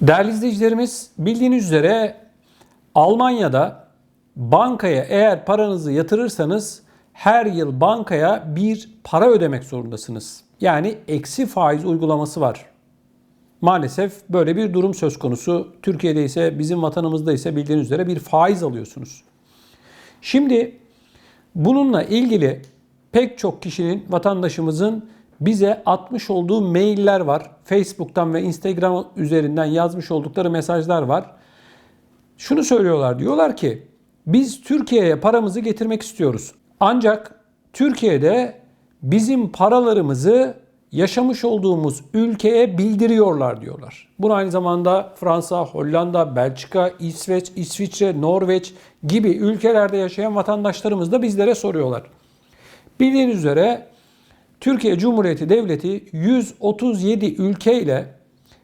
Değerli izleyicilerimiz bildiğiniz üzere Almanya'da bankaya eğer paranızı yatırırsanız her yıl bankaya bir para ödemek zorundasınız. Yani eksi faiz uygulaması var. Maalesef böyle bir durum söz konusu. Türkiye'de ise bizim vatanımızda ise bildiğiniz üzere bir faiz alıyorsunuz. Şimdi bununla ilgili pek çok kişinin, vatandaşımızın bize atmış olduğu mailler var. Facebook'tan ve Instagram üzerinden yazmış oldukları mesajlar var. Şunu söylüyorlar. Diyorlar ki biz Türkiye'ye paramızı getirmek istiyoruz. Ancak Türkiye'de bizim paralarımızı yaşamış olduğumuz ülkeye bildiriyorlar diyorlar. Bunu aynı zamanda Fransa, Hollanda, Belçika, İsveç, İsviçre, Norveç gibi ülkelerde yaşayan vatandaşlarımız da bizlere soruyorlar. Bildiğiniz üzere Türkiye Cumhuriyeti Devleti 137 ülke ile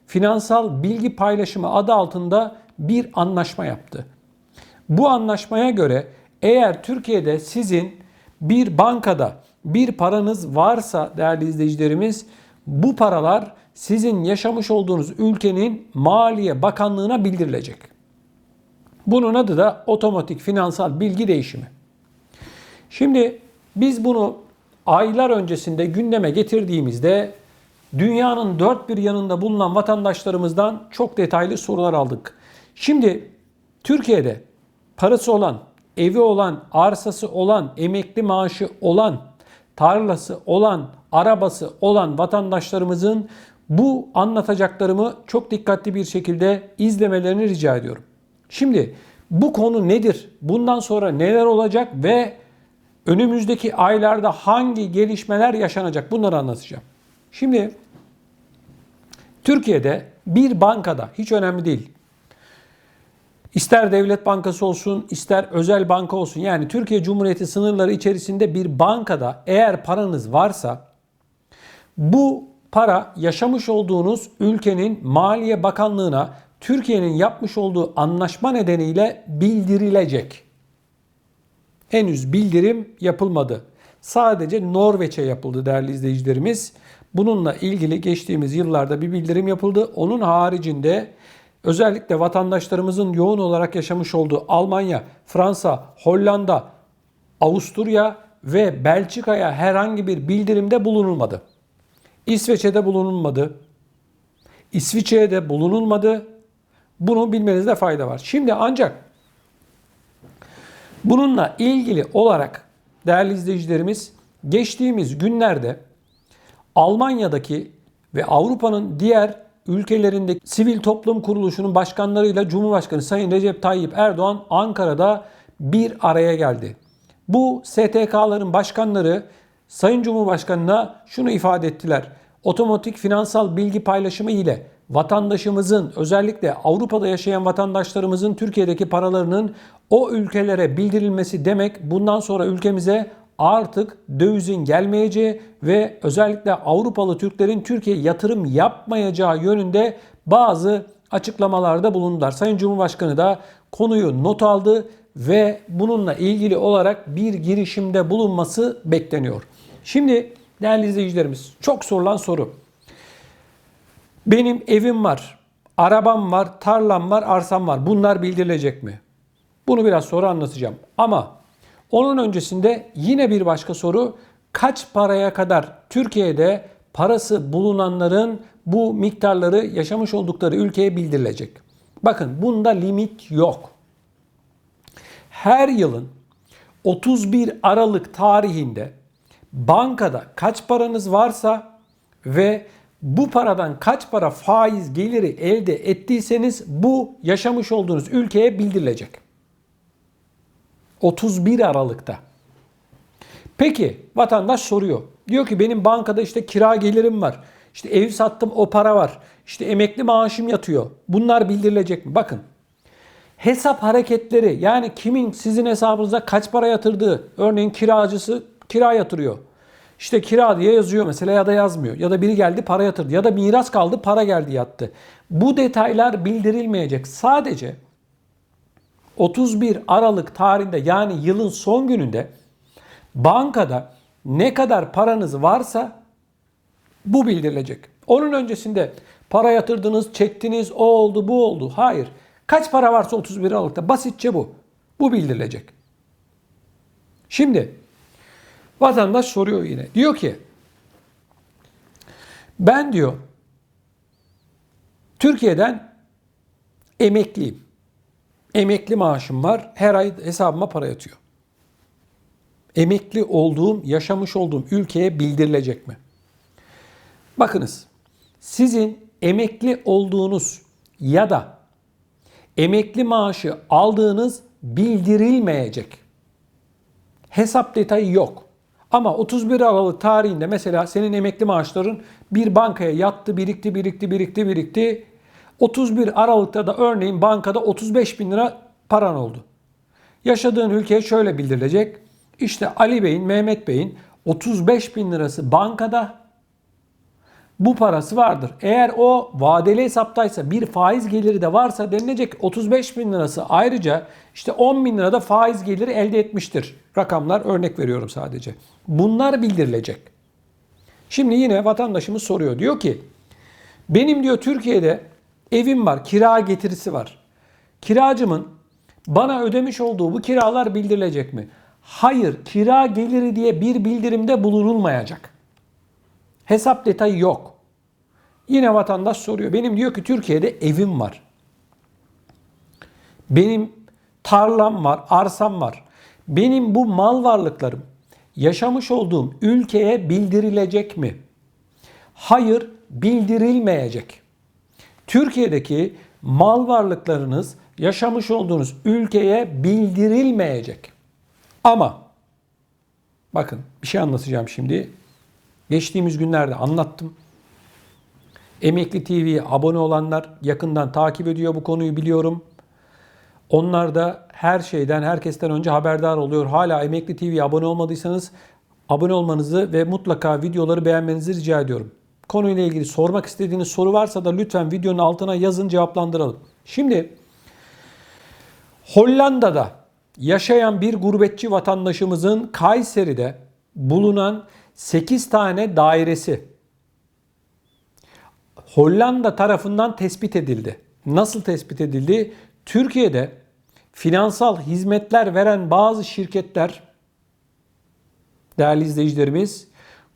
finansal bilgi paylaşımı adı altında bir anlaşma yaptı. Bu anlaşmaya göre eğer Türkiye'de sizin bir bankada bir paranız varsa değerli izleyicilerimiz bu paralar sizin yaşamış olduğunuz ülkenin Maliye Bakanlığı'na bildirilecek. Bunun adı da otomatik finansal bilgi değişimi. Şimdi biz bunu aylar öncesinde gündeme getirdiğimizde dünyanın dört bir yanında bulunan vatandaşlarımızdan çok detaylı sorular aldık. Şimdi Türkiye'de parası olan, evi olan, arsası olan, emekli maaşı olan, tarlası olan, arabası olan vatandaşlarımızın bu anlatacaklarımı çok dikkatli bir şekilde izlemelerini rica ediyorum. Şimdi bu konu nedir? Bundan sonra neler olacak ve önümüzdeki aylarda hangi gelişmeler yaşanacak? Bunları anlatacağım. Şimdi Türkiye'de bir bankada hiç önemli değil. İster devlet bankası olsun, ister özel banka olsun. Yani Türkiye Cumhuriyeti sınırları içerisinde bir bankada eğer paranız varsa bu para yaşamış olduğunuz ülkenin Maliye Bakanlığı'na Türkiye'nin yapmış olduğu anlaşma nedeniyle bildirilecek. Henüz bildirim yapılmadı. Sadece Norveç'e yapıldı değerli izleyicilerimiz. Bununla ilgili geçtiğimiz yıllarda bir bildirim yapıldı. Onun haricinde özellikle vatandaşlarımızın yoğun olarak yaşamış olduğu Almanya, Fransa, Hollanda, Avusturya ve Belçika'ya herhangi bir bildirimde bulunulmadı. İsveç'e de bulunulmadı. İsviçre'ye de bulunulmadı. Bunu bilmenizde fayda var. Şimdi ancak bununla ilgili olarak değerli izleyicilerimiz geçtiğimiz günlerde Almanya'daki ve Avrupa'nın diğer ülkelerinde sivil toplum kuruluşunun başkanlarıyla Cumhurbaşkanı Sayın Recep Tayyip Erdoğan Ankara'da bir araya geldi. Bu STK'ların başkanları Sayın Cumhurbaşkanı'na şunu ifade ettiler. Otomatik finansal bilgi paylaşımı ile vatandaşımızın özellikle Avrupa'da yaşayan vatandaşlarımızın Türkiye'deki paralarının o ülkelere bildirilmesi demek bundan sonra ülkemize artık dövizin gelmeyeceği ve özellikle Avrupalı Türklerin Türkiye yatırım yapmayacağı yönünde bazı açıklamalarda bulundular. Sayın Cumhurbaşkanı da konuyu not aldı ve bununla ilgili olarak bir girişimde bulunması bekleniyor. Şimdi değerli izleyicilerimiz çok sorulan soru. Benim evim var, arabam var, tarlam var, arsam var. Bunlar bildirilecek mi? Bunu biraz sonra anlatacağım. Ama onun öncesinde yine bir başka soru. Kaç paraya kadar Türkiye'de parası bulunanların bu miktarları yaşamış oldukları ülkeye bildirilecek? Bakın bunda limit yok. Her yılın 31 Aralık tarihinde bankada kaç paranız varsa ve bu paradan kaç para faiz geliri elde ettiyseniz bu yaşamış olduğunuz ülkeye bildirilecek. 31 Aralık'ta. Peki vatandaş soruyor. Diyor ki benim bankada işte kira gelirim var. İşte ev sattım o para var. İşte emekli maaşım yatıyor. Bunlar bildirilecek mi? Bakın. Hesap hareketleri yani kimin sizin hesabınıza kaç para yatırdığı. Örneğin kiracısı kira yatırıyor. İşte kira diye yazıyor mesela ya da yazmıyor. Ya da biri geldi para yatırdı. Ya da miras kaldı para geldi yattı. Bu detaylar bildirilmeyecek. Sadece 31 Aralık tarihinde yani yılın son gününde bankada ne kadar paranız varsa bu bildirilecek. Onun öncesinde Para yatırdınız, çektiniz, o oldu, bu oldu. Hayır. Kaç para varsa 31 Aralık'ta basitçe bu. Bu bildirilecek. Şimdi vatandaş soruyor yine. Diyor ki ben diyor Türkiye'den emekliyim. Emekli maaşım var. Her ay hesabıma para yatıyor. Emekli olduğum, yaşamış olduğum ülkeye bildirilecek mi? Bakınız. Sizin emekli olduğunuz ya da emekli maaşı aldığınız bildirilmeyecek. Hesap detayı yok. Ama 31 Aralık tarihinde mesela senin emekli maaşların bir bankaya yattı, birikti, birikti, birikti, birikti. 31 Aralık'ta da örneğin bankada 35 bin lira paran oldu. Yaşadığın ülkeye şöyle bildirilecek. İşte Ali Bey'in, Mehmet Bey'in 35 bin lirası bankada bu parası vardır. Eğer o vadeli hesaptaysa bir faiz geliri de varsa denilecek 35 bin lirası ayrıca işte 10 bin lirada faiz geliri elde etmiştir. Rakamlar örnek veriyorum sadece. Bunlar bildirilecek. Şimdi yine vatandaşımız soruyor. Diyor ki benim diyor Türkiye'de evim var, kira getirisi var. Kiracımın bana ödemiş olduğu bu kiralar bildirilecek mi? Hayır, kira geliri diye bir bildirimde bulunulmayacak. Hesap detayı yok. Yine vatandaş soruyor. Benim diyor ki Türkiye'de evim var. Benim tarlam var, arsam var. Benim bu mal varlıklarım yaşamış olduğum ülkeye bildirilecek mi? Hayır, bildirilmeyecek. Türkiye'deki mal varlıklarınız yaşamış olduğunuz ülkeye bildirilmeyecek. Ama bakın bir şey anlatacağım şimdi. Geçtiğimiz günlerde anlattım. Emekli TV'ye abone olanlar yakından takip ediyor bu konuyu biliyorum. Onlar da her şeyden, herkesten önce haberdar oluyor. Hala Emekli TV'ye abone olmadıysanız abone olmanızı ve mutlaka videoları beğenmenizi rica ediyorum. Konuyla ilgili sormak istediğiniz soru varsa da lütfen videonun altına yazın cevaplandıralım. Şimdi Hollanda'da yaşayan bir gurbetçi vatandaşımızın Kayseri'de bulunan 8 tane dairesi Hollanda tarafından tespit edildi. Nasıl tespit edildi? Türkiye'de finansal hizmetler veren bazı şirketler değerli izleyicilerimiz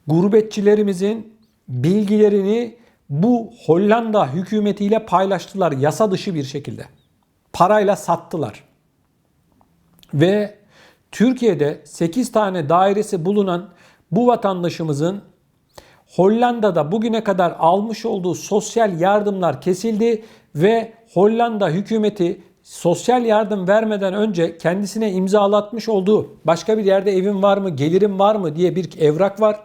gurbetçilerimizin bilgilerini bu Hollanda hükümetiyle paylaştılar yasa dışı bir şekilde. Parayla sattılar. Ve Türkiye'de 8 tane dairesi bulunan bu vatandaşımızın Hollanda'da bugüne kadar almış olduğu sosyal yardımlar kesildi ve Hollanda hükümeti sosyal yardım vermeden önce kendisine imzalatmış olduğu başka bir yerde evim var mı, gelirim var mı diye bir evrak var.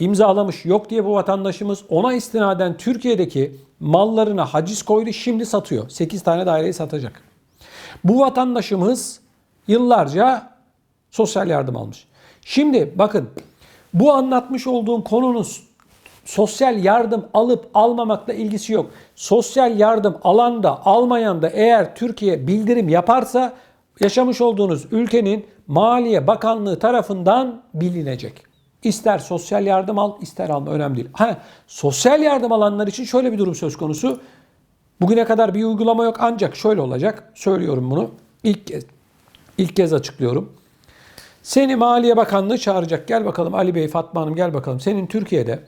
İmzalamış yok diye bu vatandaşımız ona istinaden Türkiye'deki mallarına haciz koydu şimdi satıyor. 8 tane daireyi satacak. Bu vatandaşımız yıllarca sosyal yardım almış. Şimdi bakın bu anlatmış olduğum konunun sosyal yardım alıp almamakla ilgisi yok. Sosyal yardım alan da almayan da eğer Türkiye bildirim yaparsa yaşamış olduğunuz ülkenin Maliye Bakanlığı tarafından bilinecek. İster sosyal yardım al, ister alma önemli değil. Ha, sosyal yardım alanlar için şöyle bir durum söz konusu. Bugüne kadar bir uygulama yok ancak şöyle olacak. Söylüyorum bunu. İlk kez, ilk kez açıklıyorum. Seni Maliye Bakanlığı çağıracak. Gel bakalım Ali Bey, Fatma Hanım gel bakalım. Senin Türkiye'de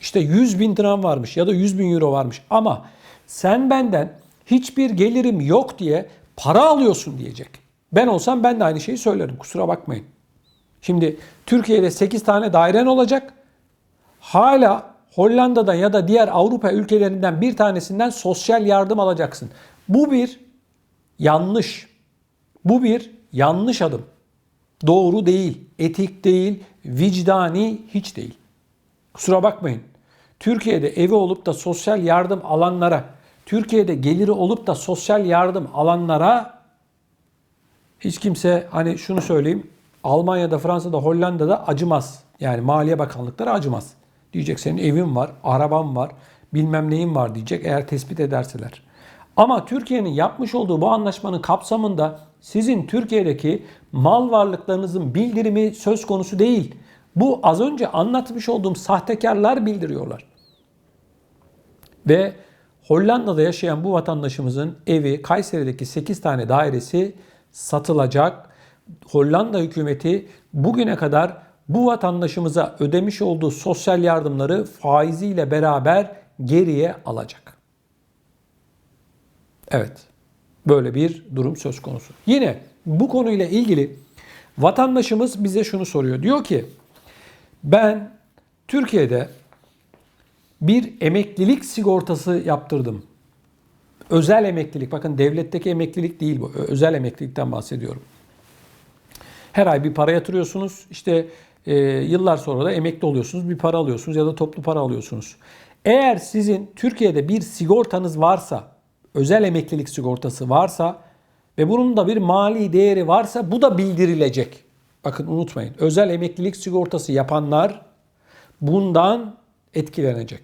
işte 100 bin liram varmış ya da 100 bin euro varmış ama sen benden hiçbir gelirim yok diye para alıyorsun diyecek. Ben olsam ben de aynı şeyi söylerim kusura bakmayın. Şimdi Türkiye'de 8 tane dairen olacak. Hala Hollanda'dan ya da diğer Avrupa ülkelerinden bir tanesinden sosyal yardım alacaksın. Bu bir yanlış. Bu bir yanlış adım. Doğru değil, etik değil, vicdani hiç değil. Kusura bakmayın. Türkiye'de evi olup da sosyal yardım alanlara, Türkiye'de geliri olup da sosyal yardım alanlara hiç kimse hani şunu söyleyeyim. Almanya'da, Fransa'da, Hollanda'da acımaz. Yani Maliye Bakanlıkları acımaz. Diyecek senin evin var, araban var, bilmem neyin var diyecek eğer tespit ederseler. Ama Türkiye'nin yapmış olduğu bu anlaşmanın kapsamında sizin Türkiye'deki mal varlıklarınızın bildirimi söz konusu değil. Bu az önce anlatmış olduğum sahtekarlar bildiriyorlar. Ve Hollanda'da yaşayan bu vatandaşımızın evi Kayseri'deki 8 tane dairesi satılacak. Hollanda hükümeti bugüne kadar bu vatandaşımıza ödemiş olduğu sosyal yardımları faiziyle beraber geriye alacak. Evet. Böyle bir durum söz konusu. Yine bu konuyla ilgili vatandaşımız bize şunu soruyor. Diyor ki ben Türkiye'de bir emeklilik sigortası yaptırdım. Özel emeklilik. Bakın devletteki emeklilik değil bu. Özel emeklilikten bahsediyorum. Her ay bir para yatırıyorsunuz. İşte e, yıllar sonra da emekli oluyorsunuz. Bir para alıyorsunuz ya da toplu para alıyorsunuz. Eğer sizin Türkiye'de bir sigortanız varsa, özel emeklilik sigortası varsa ve bunun da bir mali değeri varsa bu da bildirilecek. Bakın unutmayın. Özel emeklilik sigortası yapanlar bundan etkilenecek.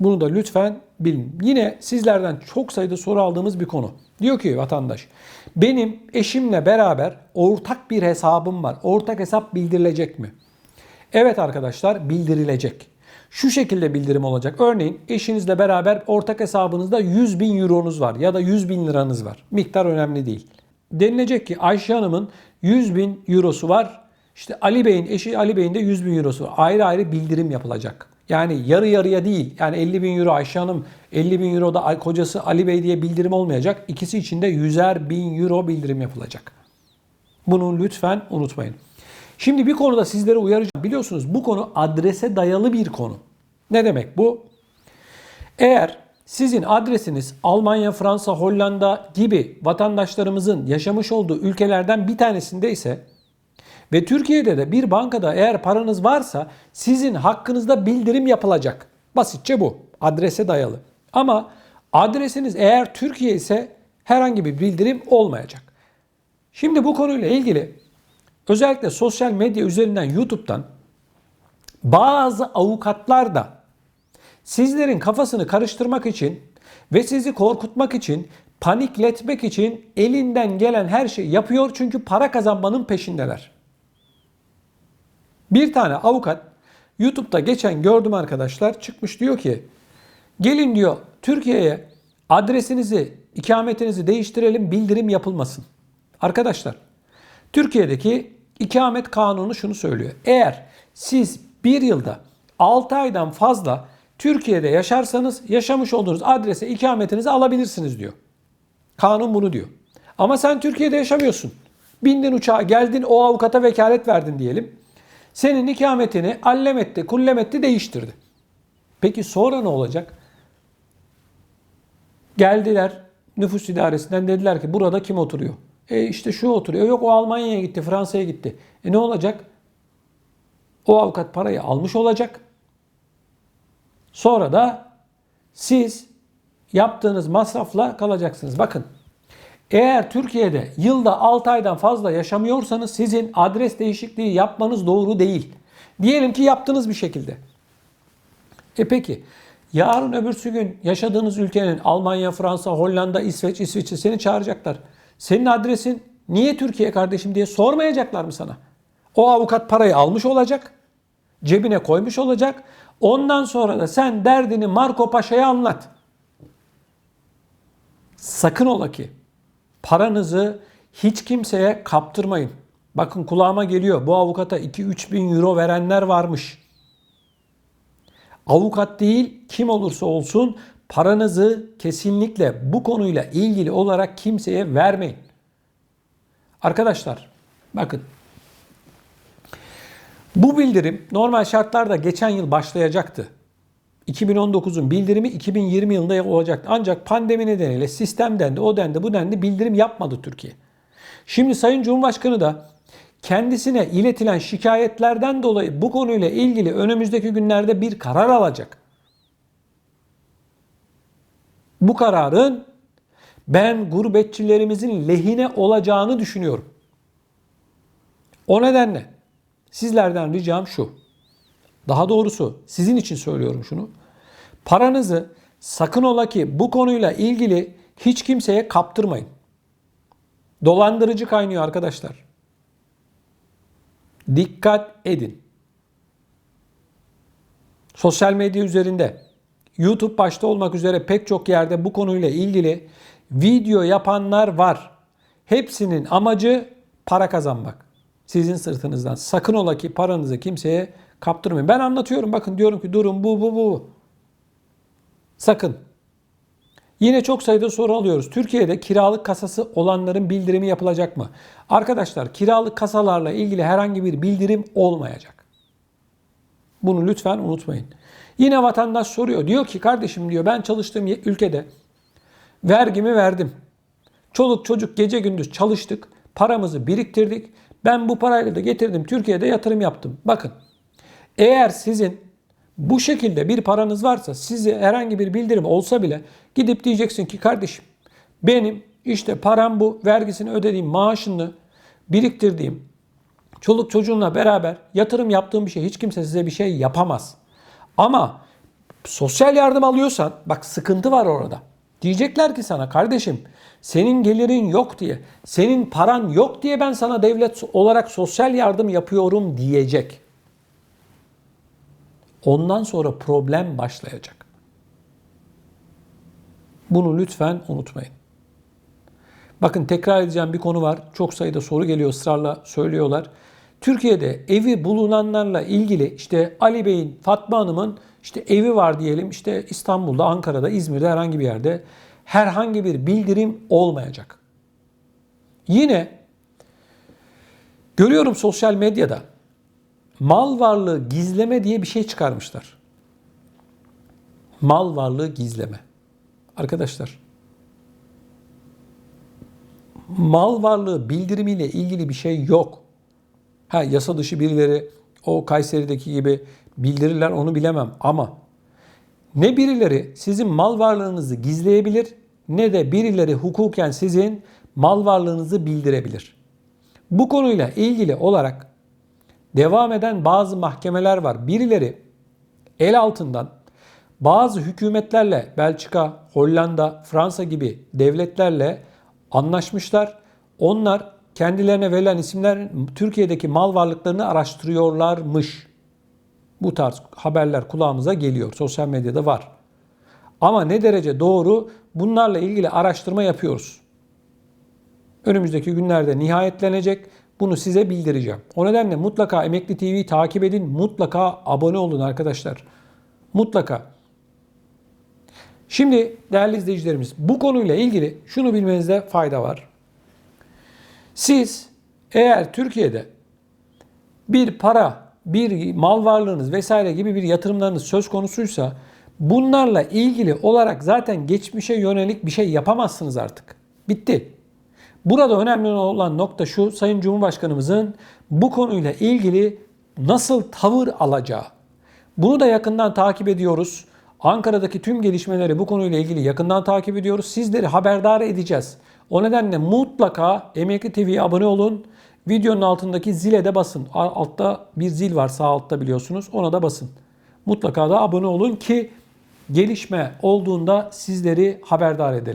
Bunu da lütfen bilin. Yine sizlerden çok sayıda soru aldığımız bir konu. Diyor ki vatandaş, benim eşimle beraber ortak bir hesabım var. Ortak hesap bildirilecek mi? Evet arkadaşlar bildirilecek. Şu şekilde bildirim olacak. Örneğin eşinizle beraber ortak hesabınızda 100 bin euronuz var ya da 100 bin liranız var. Miktar önemli değil. Denilecek ki Ayşe Hanım'ın 100 bin eurosu var. İşte Ali Bey'in eşi Ali Bey'in de 100 bin eurosu var. Ayrı ayrı bildirim yapılacak. Yani yarı yarıya değil. Yani 50 bin euro Ayşe Hanım, 50 bin euro da kocası Ali Bey diye bildirim olmayacak. İkisi için de 100'er bin euro bildirim yapılacak. Bunu lütfen unutmayın. Şimdi bir konuda sizlere uyaracağım. Biliyorsunuz bu konu adrese dayalı bir konu. Ne demek bu? Eğer sizin adresiniz Almanya, Fransa, Hollanda gibi vatandaşlarımızın yaşamış olduğu ülkelerden bir tanesinde ise ve Türkiye'de de bir bankada eğer paranız varsa sizin hakkınızda bildirim yapılacak. Basitçe bu. Adrese dayalı. Ama adresiniz eğer Türkiye ise herhangi bir bildirim olmayacak. Şimdi bu konuyla ilgili özellikle sosyal medya üzerinden YouTube'dan bazı avukatlar da sizlerin kafasını karıştırmak için ve sizi korkutmak için, panikletmek için elinden gelen her şeyi yapıyor çünkü para kazanmanın peşindeler. Bir tane avukat YouTube'da geçen gördüm arkadaşlar çıkmış diyor ki gelin diyor Türkiye'ye adresinizi, ikametinizi değiştirelim bildirim yapılmasın. Arkadaşlar Türkiye'deki ikamet kanunu şunu söylüyor. Eğer siz bir yılda 6 aydan fazla Türkiye'de yaşarsanız yaşamış olduğunuz adrese ikametinizi alabilirsiniz diyor. Kanun bunu diyor. Ama sen Türkiye'de yaşamıyorsun. Bindin uçağa geldin o avukata vekalet verdin diyelim. Senin ikametini allem etti, kullem etti, değiştirdi. Peki sonra ne olacak? Geldiler nüfus idaresinden dediler ki burada kim oturuyor? E işte şu oturuyor. Yok o Almanya'ya gitti, Fransa'ya gitti. E ne olacak? O avukat parayı almış olacak. Sonra da siz yaptığınız masrafla kalacaksınız. Bakın eğer Türkiye'de yılda 6 aydan fazla yaşamıyorsanız sizin adres değişikliği yapmanız doğru değil. Diyelim ki yaptınız bir şekilde. E peki yarın öbürsü gün yaşadığınız ülkenin Almanya, Fransa, Hollanda, İsveç, İsviçre seni çağıracaklar. Senin adresin niye Türkiye kardeşim diye sormayacaklar mı sana? O avukat parayı almış olacak. Cebine koymuş olacak. Ondan sonra da sen derdini Marco Paşa'ya anlat. Sakın ola ki paranızı hiç kimseye kaptırmayın. Bakın kulağıma geliyor bu avukata 2-3 bin euro verenler varmış. Avukat değil kim olursa olsun paranızı kesinlikle bu konuyla ilgili olarak kimseye vermeyin. Arkadaşlar bakın bu bildirim normal şartlarda geçen yıl başlayacaktı. 2019'un bildirimi 2020 yılında olacaktı. Ancak pandemi nedeniyle sistemden de o dendi bu dendi bildirim yapmadı Türkiye. Şimdi Sayın Cumhurbaşkanı da kendisine iletilen şikayetlerden dolayı bu konuyla ilgili önümüzdeki günlerde bir karar alacak. Bu kararın ben gurbetçilerimizin lehine olacağını düşünüyorum. O nedenle sizlerden ricam şu. Daha doğrusu sizin için söylüyorum şunu. Paranızı sakın ola ki bu konuyla ilgili hiç kimseye kaptırmayın. Dolandırıcı kaynıyor arkadaşlar. Dikkat edin. Sosyal medya üzerinde, YouTube başta olmak üzere pek çok yerde bu konuyla ilgili video yapanlar var. Hepsinin amacı para kazanmak. Sizin sırtınızdan. Sakın ola ki paranızı kimseye kaptırmayın. Ben anlatıyorum bakın diyorum ki durum bu bu bu. Sakın. Yine çok sayıda soru alıyoruz. Türkiye'de kiralık kasası olanların bildirimi yapılacak mı? Arkadaşlar kiralık kasalarla ilgili herhangi bir bildirim olmayacak. Bunu lütfen unutmayın. Yine vatandaş soruyor. Diyor ki kardeşim diyor ben çalıştığım ülkede vergimi verdim. Çoluk çocuk gece gündüz çalıştık. Paramızı biriktirdik. Ben bu parayla da getirdim Türkiye'de yatırım yaptım. Bakın eğer sizin bu şekilde bir paranız varsa size herhangi bir bildirim olsa bile gidip diyeceksin ki kardeşim benim işte param bu vergisini ödediğim maaşını biriktirdiğim çoluk çocuğunla beraber yatırım yaptığım bir şey hiç kimse size bir şey yapamaz. Ama sosyal yardım alıyorsan bak sıkıntı var orada. Diyecekler ki sana kardeşim senin gelirin yok diye, senin paran yok diye ben sana devlet olarak sosyal yardım yapıyorum diyecek. Ondan sonra problem başlayacak. Bunu lütfen unutmayın. Bakın tekrar edeceğim bir konu var. Çok sayıda soru geliyor ısrarla söylüyorlar. Türkiye'de evi bulunanlarla ilgili işte Ali Bey'in, Fatma Hanım'ın işte evi var diyelim işte İstanbul'da, Ankara'da, İzmir'de herhangi bir yerde herhangi bir bildirim olmayacak. Yine görüyorum sosyal medyada mal varlığı gizleme diye bir şey çıkarmışlar. Mal varlığı gizleme. Arkadaşlar mal varlığı bildirimiyle ilgili bir şey yok. Ha yasa dışı birileri o Kayseri'deki gibi bildirirler onu bilemem ama ne birileri sizin mal varlığınızı gizleyebilir ne de birileri hukuken sizin mal varlığınızı bildirebilir. Bu konuyla ilgili olarak devam eden bazı mahkemeler var. Birileri el altından bazı hükümetlerle Belçika, Hollanda, Fransa gibi devletlerle anlaşmışlar. Onlar kendilerine verilen isimler Türkiye'deki mal varlıklarını araştırıyorlarmış. Bu tarz haberler kulağımıza geliyor. Sosyal medyada var. Ama ne derece doğru bunlarla ilgili araştırma yapıyoruz. Önümüzdeki günlerde nihayetlenecek. Bunu size bildireceğim. O nedenle mutlaka Emekli TV'yi takip edin. Mutlaka abone olun arkadaşlar. Mutlaka. Şimdi değerli izleyicilerimiz bu konuyla ilgili şunu bilmenizde fayda var. Siz eğer Türkiye'de bir para, bir mal varlığınız vesaire gibi bir yatırımlarınız söz konusuysa bunlarla ilgili olarak zaten geçmişe yönelik bir şey yapamazsınız artık. Bitti. Burada önemli olan nokta şu Sayın Cumhurbaşkanımızın bu konuyla ilgili nasıl tavır alacağı. Bunu da yakından takip ediyoruz. Ankara'daki tüm gelişmeleri bu konuyla ilgili yakından takip ediyoruz. Sizleri haberdar edeceğiz. O nedenle mutlaka Emekli TV'ye abone olun. Videonun altındaki zile de basın. Altta bir zil var sağ altta biliyorsunuz. Ona da basın. Mutlaka da abone olun ki gelişme olduğunda sizleri haberdar edelim.